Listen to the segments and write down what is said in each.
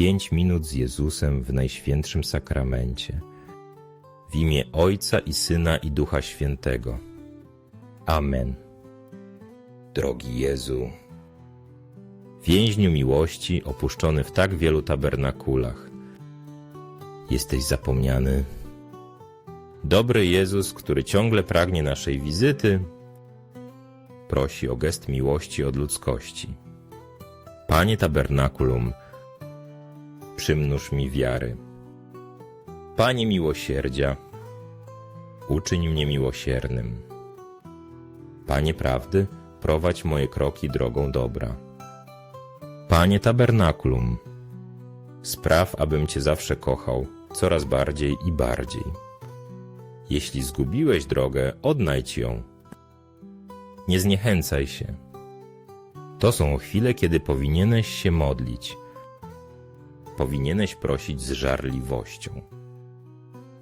pięć minut z Jezusem w Najświętszym Sakramencie. W imię Ojca i Syna i Ducha Świętego. Amen. Drogi Jezu, więźniu miłości opuszczony w tak wielu tabernakulach, jesteś zapomniany. Dobry Jezus, który ciągle pragnie naszej wizyty, prosi o gest miłości od ludzkości. Panie tabernakulum, przymnóż mi wiary. Panie miłosierdzia, uczyń mnie miłosiernym. Panie prawdy, prowadź moje kroki drogą dobra. Panie tabernakulum, spraw, abym Cię zawsze kochał, coraz bardziej i bardziej. Jeśli zgubiłeś drogę, odnajdź ją. Nie zniechęcaj się. To są chwile, kiedy powinieneś się modlić. Powinieneś prosić z żarliwością.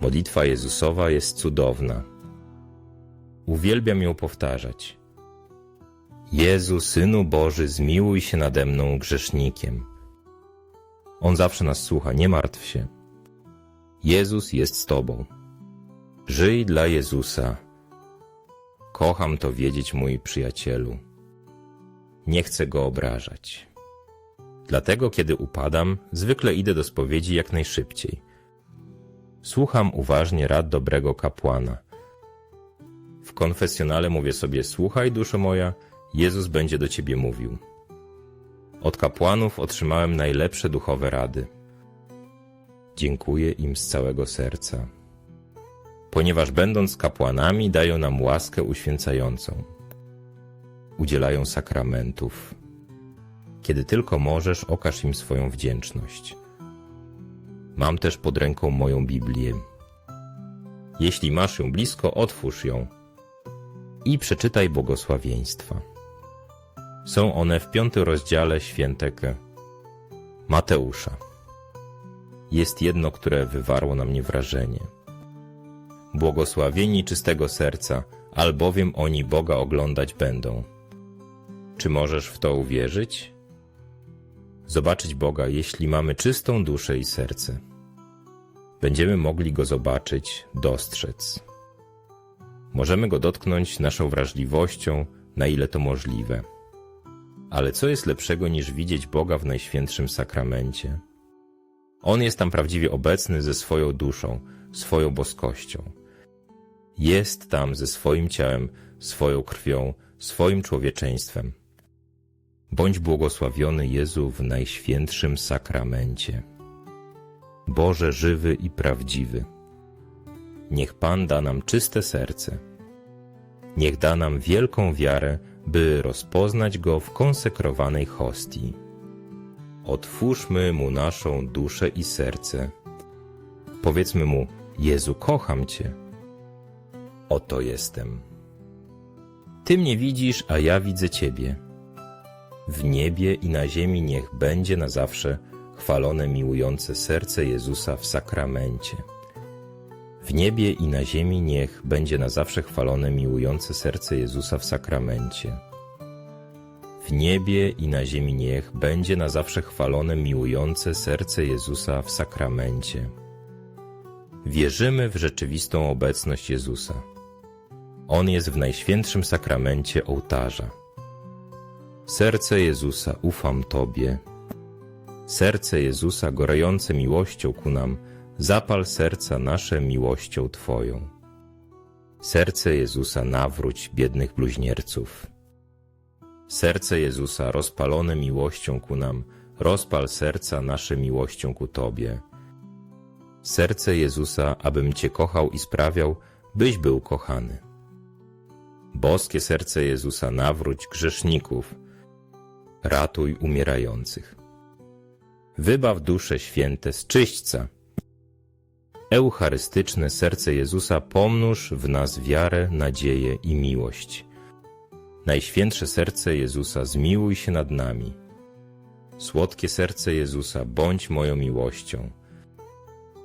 Modlitwa Jezusowa jest cudowna. Uwielbiam ją powtarzać. Jezu, Synu Boży, zmiłuj się nade mną grzesznikiem. On zawsze nas słucha, nie martw się. Jezus jest z Tobą. Żyj dla Jezusa. Kocham to wiedzieć, mój przyjacielu. Nie chcę go obrażać. Dlatego, kiedy upadam, zwykle idę do spowiedzi jak najszybciej. Słucham uważnie rad dobrego kapłana. W konfesjonale mówię sobie: Słuchaj, duszo moja, Jezus będzie do ciebie mówił. Od kapłanów otrzymałem najlepsze duchowe rady. Dziękuję im z całego serca, ponieważ będąc kapłanami dają nam łaskę uświęcającą. Udzielają sakramentów. Kiedy tylko możesz, okaż im swoją wdzięczność. Mam też pod ręką moją Biblię. Jeśli masz ją blisko, otwórz ją i przeczytaj błogosławieństwa. Są one w piątym rozdziale świętego Mateusza. Jest jedno, które wywarło na mnie wrażenie. Błogosławieni czystego serca, albowiem oni Boga oglądać będą. Czy możesz w to uwierzyć? Zobaczyć Boga, jeśli mamy czystą duszę i serce. Będziemy mogli Go zobaczyć, dostrzec. Możemy Go dotknąć naszą wrażliwością, na ile to możliwe. Ale co jest lepszego niż widzieć Boga w Najświętszym Sakramencie? On jest tam prawdziwie obecny ze swoją duszą, swoją boskością. Jest tam ze swoim ciałem, swoją krwią, swoim człowieczeństwem. Bądź błogosławiony Jezu w Najświętszym Sakramencie. Boże żywy i prawdziwy. Niech Pan da nam czyste serce. Niech da nam wielką wiarę, by rozpoznać Go w konsekrowanej hostii. Otwórzmy Mu naszą duszę i serce. Powiedzmy Mu, Jezu, kocham Cię. Oto jestem. Ty mnie widzisz, a ja widzę Ciebie. W niebie i na ziemi niech będzie na zawsze chwalone miłujące serce Jezusa w sakramencie. W niebie i na ziemi niech będzie na zawsze chwalone miłujące serce Jezusa w sakramencie. W niebie i na ziemi niech będzie na zawsze chwalone miłujące serce Jezusa w sakramencie. Wierzymy w rzeczywistą obecność Jezusa. On jest w najświętszym sakramencie ołtarza. Serce Jezusa, ufam Tobie. Serce Jezusa, gorące miłością ku nam, zapal serca nasze miłością Twoją. Serce Jezusa, nawróć biednych bluźnierców. Serce Jezusa, rozpalone miłością ku nam, rozpal serca nasze miłością ku Tobie. Serce Jezusa, abym Cię kochał i sprawiał, byś był kochany. Boskie serce Jezusa, nawróć grzeszników, ratuj umierających. Wybaw dusze święte z czyśćca. Eucharystyczne serce Jezusa pomnóż w nas wiarę, nadzieję i miłość. Najświętsze serce Jezusa, zmiłuj się nad nami. Słodkie serce Jezusa, bądź moją miłością.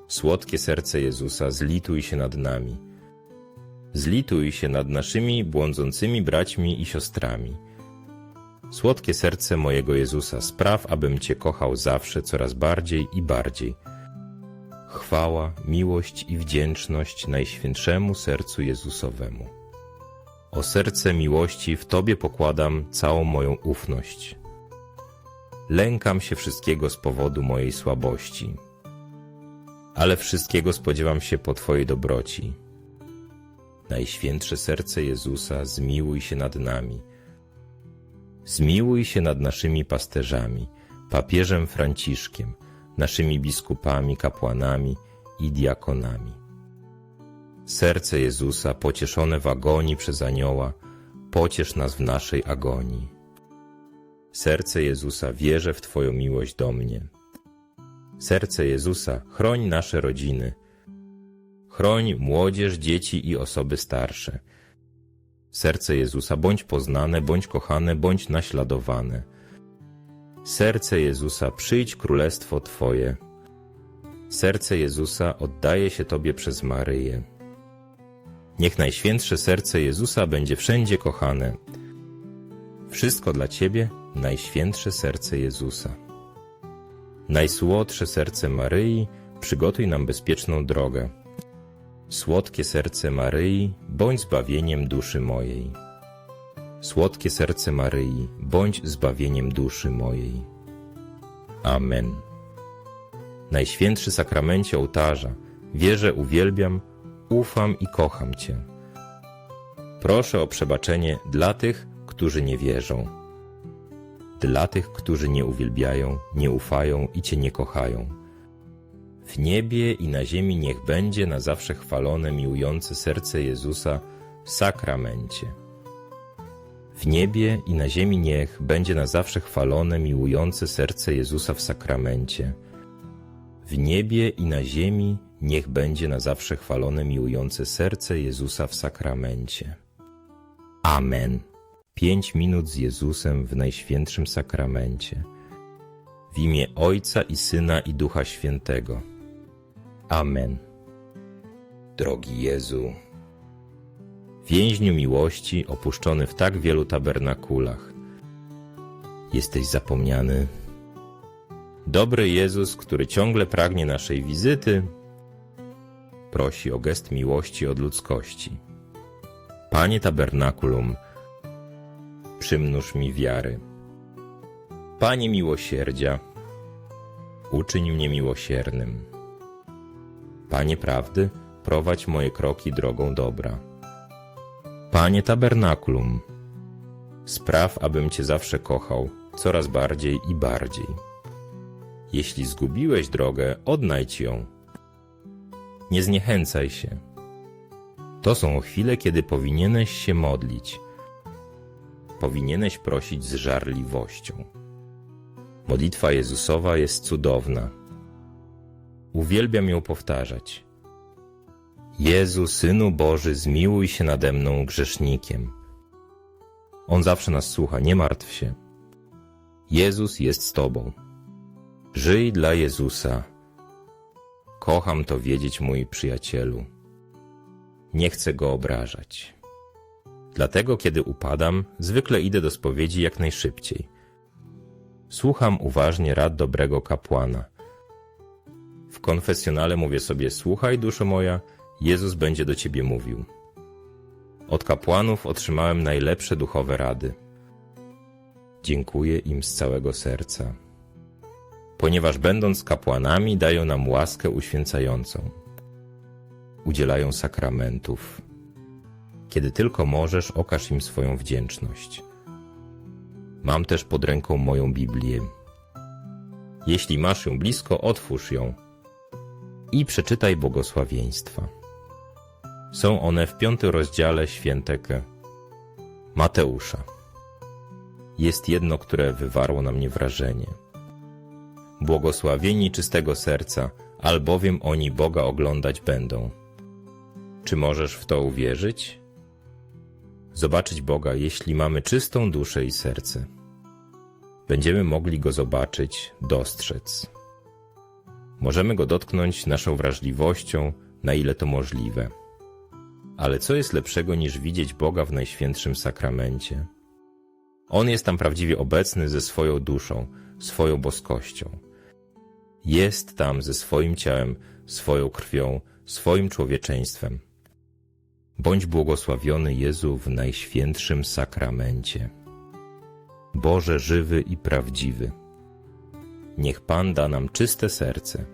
Słodkie serce Jezusa, zlituj się nad nami. Zlituj się nad naszymi błądzącymi braćmi i siostrami Słodkie serce mojego Jezusa, spraw, abym Cię kochał zawsze, coraz bardziej i bardziej. Chwała, miłość i wdzięczność Najświętszemu Sercu Jezusowemu. O serce miłości w Tobie pokładam całą moją ufność. Lękam się wszystkiego z powodu mojej słabości, ale wszystkiego spodziewam się po Twojej dobroci. Najświętsze serce Jezusa, zmiłuj się nad nami. Zmiłuj się nad naszymi pasterzami, papieżem Franciszkiem, naszymi biskupami, kapłanami i diakonami. Serce Jezusa, pocieszone w agonii przez anioła, pociesz nas w naszej agonii. Serce Jezusa, wierzę w Twoją miłość do mnie. Serce Jezusa, chroń nasze rodziny. Chroń młodzież, dzieci i osoby starsze. Serce Jezusa, bądź poznane, bądź kochane, bądź naśladowane. Serce Jezusa, przyjdź królestwo Twoje. Serce Jezusa oddaje się Tobie przez Maryję. Niech najświętsze serce Jezusa będzie wszędzie kochane. Wszystko dla Ciebie, najświętsze serce Jezusa. Najsłodsze serce Maryi, przygotuj nam bezpieczną drogę. Słodkie serce Maryi, bądź zbawieniem duszy mojej. Słodkie serce Maryi, bądź zbawieniem duszy mojej. Amen. Najświętszy sakramencie ołtarza, wierzę, uwielbiam, ufam i kocham Cię. Proszę o przebaczenie dla tych, którzy nie wierzą, dla tych, którzy nie uwielbiają, nie ufają i Cię nie kochają. W niebie i na ziemi niech będzie na zawsze chwalone miłujące serce Jezusa w sakramencie. W niebie i na ziemi niech będzie na zawsze chwalone miłujące serce Jezusa w sakramencie. W niebie i na ziemi niech będzie na zawsze chwalone miłujące serce Jezusa w sakramencie. Amen. Pięć minut z Jezusem w Najświętszym Sakramencie. W imię Ojca i Syna i Ducha Świętego. Amen. Drogi Jezu, więźniu miłości opuszczony w tak wielu tabernakulach, jesteś zapomniany. Dobry Jezus, który ciągle pragnie naszej wizyty, prosi o gest miłości od ludzkości. Panie tabernakulum, przymnóż mi wiary. Panie miłosierdzia, uczyń mnie miłosiernym. Panie prawdy, prowadź moje kroki drogą dobra. Panie tabernakulum, spraw, abym Cię zawsze kochał, coraz bardziej i bardziej. Jeśli zgubiłeś drogę, odnajdź ją. Nie zniechęcaj się. To są chwile, kiedy powinieneś się modlić. Powinieneś prosić z żarliwością. Modlitwa Jezusowa jest cudowna. Uwielbiam ją powtarzać. Jezu, Synu Boży, zmiłuj się nade mną grzesznikiem. On zawsze nas słucha, nie martw się. Jezus jest z Tobą. Żyj dla Jezusa. Kocham to wiedzieć, mój przyjacielu. Nie chcę go obrażać. Dlatego, kiedy upadam, zwykle idę do spowiedzi jak najszybciej. Słucham uważnie rad dobrego kapłana. W konfesjonale mówię sobie: Słuchaj, duszo moja, Jezus będzie do ciebie mówił. Od kapłanów otrzymałem najlepsze duchowe rady. Dziękuję im z całego serca, ponieważ będąc kapłanami dają nam łaskę uświęcającą. Udzielają sakramentów. Kiedy tylko możesz, okaż im swoją wdzięczność. Mam też pod ręką moją Biblię. Jeśli masz ją blisko, otwórz ją i przeczytaj błogosławieństwa. Są one w piątym rozdziale świętego Mateusza. Jest jedno, które wywarło na mnie wrażenie. Błogosławieni czystego serca, albowiem oni Boga oglądać będą. Czy możesz w to uwierzyć? Zobaczyć Boga, jeśli mamy czystą duszę i serce. Będziemy mogli Go zobaczyć, dostrzec. Możemy Go dotknąć naszą wrażliwością, na ile to możliwe. Ale co jest lepszego niż widzieć Boga w Najświętszym Sakramencie? On jest tam prawdziwie obecny ze swoją duszą, swoją boskością. Jest tam ze swoim ciałem, swoją krwią, swoim człowieczeństwem. Bądź błogosławiony Jezu w najświętszym sakramencie. Boże żywy i prawdziwy. Niech Pan da nam czyste serce.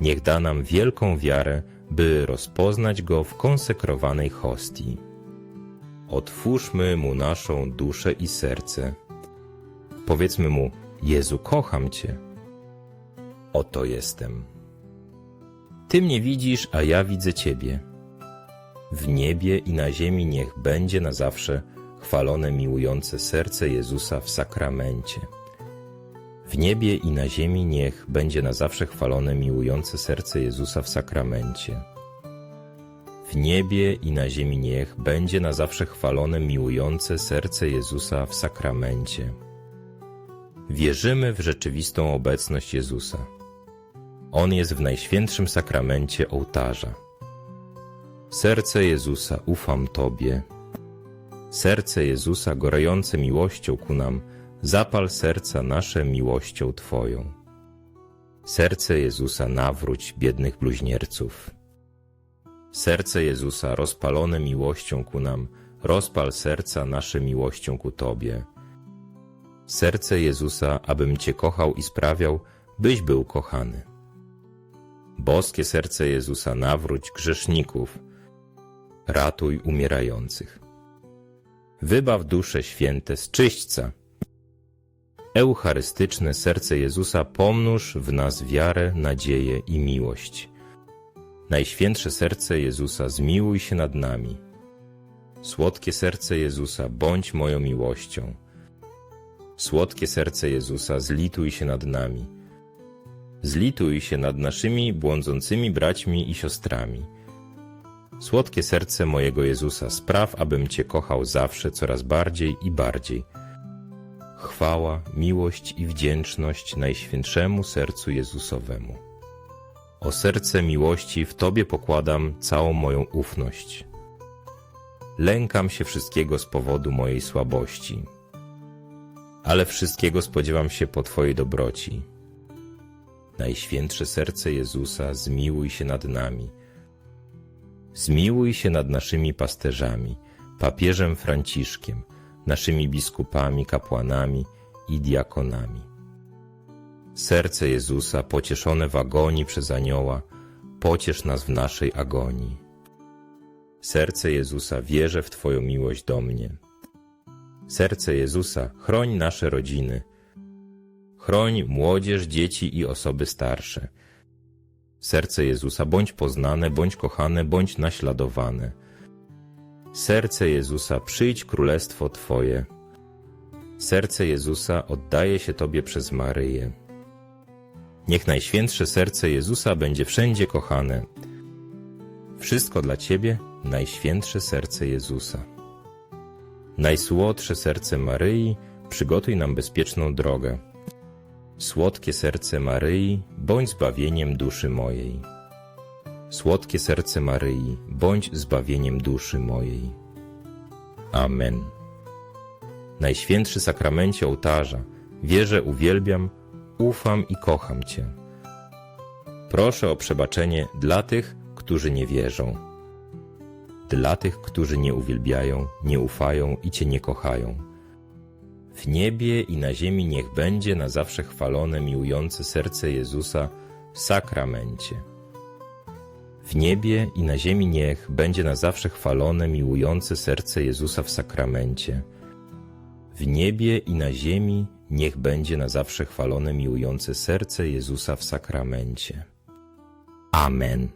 Niech da nam wielką wiarę, by rozpoznać Go w konsekrowanej hostii. Otwórzmy Mu naszą duszę i serce. Powiedzmy Mu, Jezu, kocham Cię. Oto jestem. Ty mnie widzisz, a ja widzę Ciebie. W niebie i na ziemi niech będzie na zawsze chwalone miłujące serce Jezusa w sakramencie. W niebie i na ziemi niech będzie na zawsze chwalone miłujące serce Jezusa w sakramencie. W niebie i na ziemi niech będzie na zawsze chwalone miłujące serce Jezusa w sakramencie. Wierzymy w rzeczywistą obecność Jezusa. On jest w najświętszym sakramencie ołtarza. Serce Jezusa, ufam Tobie. Serce Jezusa, gorące miłością ku nam, zapal serca nasze miłością Twoją. Serce Jezusa, nawróć biednych bluźnierców. Serce Jezusa, rozpalone miłością ku nam, rozpal serca nasze miłością ku Tobie. Serce Jezusa, abym Cię kochał i sprawiał, byś był kochany. Boskie serce Jezusa, nawróć grzeszników, ratuj umierających. Wybaw dusze święte z czyśćca. Eucharystyczne serce Jezusa, pomnóż w nas wiarę, nadzieję i miłość. Najświętsze serce Jezusa, zmiłuj się nad nami. Słodkie serce Jezusa, bądź moją miłością. Słodkie serce Jezusa, zlituj się nad nami. Zlituj się nad naszymi błądzącymi braćmi i siostrami. Słodkie serce mojego Jezusa, spraw, abym Cię kochał zawsze coraz bardziej i bardziej. Chwała, miłość i wdzięczność Najświętszemu Sercu Jezusowemu. O serce miłości w Tobie pokładam całą moją ufność. Lękam się wszystkiego z powodu mojej słabości, ale wszystkiego spodziewam się po Twojej dobroci. Najświętsze serce Jezusa, zmiłuj się nad nami. Zmiłuj się nad naszymi pasterzami, papieżem Franciszkiem, naszymi biskupami, kapłanami i diakonami. Serce Jezusa, pocieszone w agonii przez anioła, pociesz nas w naszej agonii. Serce Jezusa, wierzę w Twoją miłość do mnie. Serce Jezusa, chroń nasze rodziny. Chroń młodzież, dzieci i osoby starsze. Serce Jezusa, bądź poznane, bądź kochane, bądź naśladowane. Serce Jezusa, przyjdź królestwo Twoje. Serce Jezusa oddaje się Tobie przez Maryję. Niech najświętsze serce Jezusa będzie wszędzie kochane. Wszystko dla Ciebie, najświętsze serce Jezusa. Najsłodsze serce Maryi, przygotuj nam bezpieczną drogę. Słodkie serce Maryi, bądź zbawieniem duszy mojej. Słodkie serce Maryi, bądź zbawieniem duszy mojej. Amen. Najświętszy sakramencie ołtarza, wierzę, uwielbiam, ufam i kocham Cię. Proszę o przebaczenie dla tych, którzy nie wierzą, dla tych, którzy nie uwielbiają, nie ufają i Cię nie kochają. W niebie i na ziemi niech będzie na zawsze chwalone miłujące serce Jezusa w sakramencie. W niebie i na ziemi niech będzie na zawsze chwalone miłujące serce Jezusa w sakramencie. W niebie i na ziemi niech będzie na zawsze chwalone miłujące serce Jezusa w sakramencie. Amen.